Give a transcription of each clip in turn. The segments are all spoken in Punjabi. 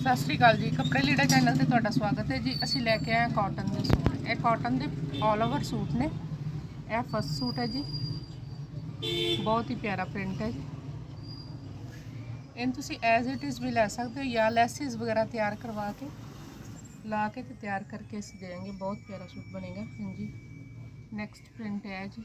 ਸਤਿ ਸ਼੍ਰੀ ਅਕਾਲ ਜੀ, ਕੱਪੜੇ ਲੀੜਾ ਚੈਨਲ ਤੇ ਤੁਹਾਡਾ ਸਵਾਗਤ ਹੈ ਜੀ। ਅਸੀਂ ਲੈ ਕੇ ਆਏ ਹਾਂ ਕਾਟਨ ਦੇ ਸੂਟ। ਇਹ ਕਾਟਨ ਦੇ ਆਲ ਓਵਰ ਸੂਟ ਨੇ। ਇਹ ਫਸਟ ਸੂਟ ਹੈ ਜੀ। ਬਹੁਤ ਹੀ ਪਿਆਰਾ ਪ੍ਰਿੰਟ ਹੈ ਜੀ। ਇਹਨੂੰ ਤੁਸੀਂ ਐਜ਼ ਇਟ ਇਜ਼ ਵੀ ਲੈ ਸਕਦੇ ਹੋ ਜਾਂ ਲੈਸਿਸ ਵਗੈਰਾ ਤਿਆਰ ਕਰਵਾ ਕੇ, ਲਾ ਕੇ ਤੇ ਤਿਆਰ ਕਰਕੇ ਅਸੀਂ ਦੇਵਾਂਗੇ। ਬਹੁਤ ਪਿਆਰਾ ਸੂਟ ਬਣੇਗਾ। ਹਾਂਜੀ। ਨੈਕਸਟ ਪ੍ਰਿੰਟ ਹੈ ਜੀ।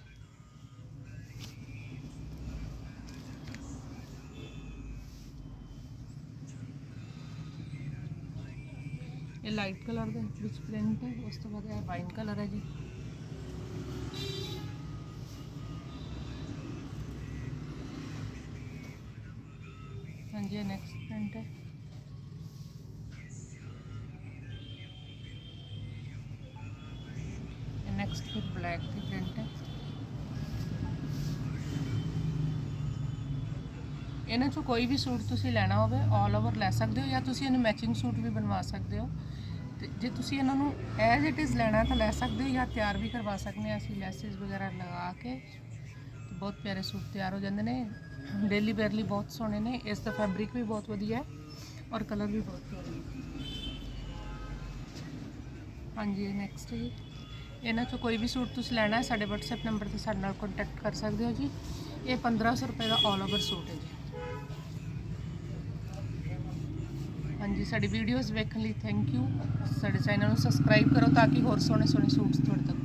ਇਹ ਲਾਈਟ ਕਲਰ ਦੇ ਵਿੱਚ ਪ੍ਰਿੰਟ ਹੈ ਉਸ ਤੋਂ ਬਾਅਦ ਇਹ ਵਾਈਨ ਕਲਰ ਹੈ ਜੀ ਹਾਂਜੀ ਇਹ ਨੈਕਸਟ ਪ੍ਰਿੰਟ ਹੈ ਇਹ ਨੈਕਸਟ ਫਿਰ ਬਲੈਕ ਦੀ ਪ੍ਰਿੰਟ ਇਹਨਾਂ ਚੋਂ ਕੋਈ ਵੀ ਸੂਟ ਤੁਸੀਂ ਲੈਣਾ ਹੋਵੇ ਆਲ ਓਵਰ ਲੈ ਸਕਦੇ ਹੋ ਜਾਂ ਤੁਸੀਂ ਇਹਨੂੰ ਮੈਚਿੰਗ ਸੂਟ ਵੀ ਬਣਵਾ ਸਕਦੇ ਹੋ। ਤੇ ਜੇ ਤੁਸੀਂ ਇਹਨਾਂ ਨੂੰ ਐਜ਼ ਇਟ ਇਜ਼ ਲੈਣਾ ਤਾਂ ਲੈ ਸਕਦੇ ਹੋ ਜਾਂ ਤਿਆਰ ਵੀ ਕਰਵਾ ਸਕਦੇ ਹਾਂ। ਅਸੀਂ ਲੈਸਿਸ ਵਗੈਰਾ ਲਗਾ ਕੇ ਤੇ ਬਹੁਤ ਪਿਆਰੇ ਸੂਟ ਤਿਆਰ ਹੋ ਜਾਂਦੇ ਨੇ। ਡੇਲੀ ਵੇਅਰ ਲਈ ਬਹੁਤ ਸੋਹਣੇ ਨੇ। ਇਸ ਦਾ ਫੈਬਰਿਕ ਵੀ ਬਹੁਤ ਵਧੀਆ ਹੈ ਔਰ ਕਲਰ ਵੀ ਬਹੁਤ ਪਿਆਰੇ ਹਾਂਜੀ ਨੈਕਸਟ ਜੀ। ਇਹਨਾਂ ਚੋਂ ਕੋਈ ਵੀ ਸੂਟ ਤੁਸੀਂ ਲੈਣਾ ਹੈ, ਸਾਡੇ WhatsApp ਨੰਬਰ ਤੇ ਸਾਡੇ ਨਾਲ ਕੰਟੈਕਟ ਕਰ ਸਕਦੇ ਹੋ ਜੀ। ਇਹ 1500 ਰੁਪਏ ਦਾ ਆਲ ਓਵਰ ਸੂਟ ਹੈ ਜੀ। ਹਾਂਜੀ, ਸਾਡੀ ਵੀਡੀਓਜ਼ ਵੇਖਣ ਲਈ ਥੈਂਕ ਯੂ ਸਾਡੇ ਚੈਨਲ ਨੂੰ ਸਬਸਕ੍ਰਾਈਬ ਕਰੋ ਤਾਂ ਕਿ ਹੋਰ ਸੋਹਣੇ ਸੋਹਣੇ ਸੂਟਸ ਤੁਹਾਡੇ ਤੱਕ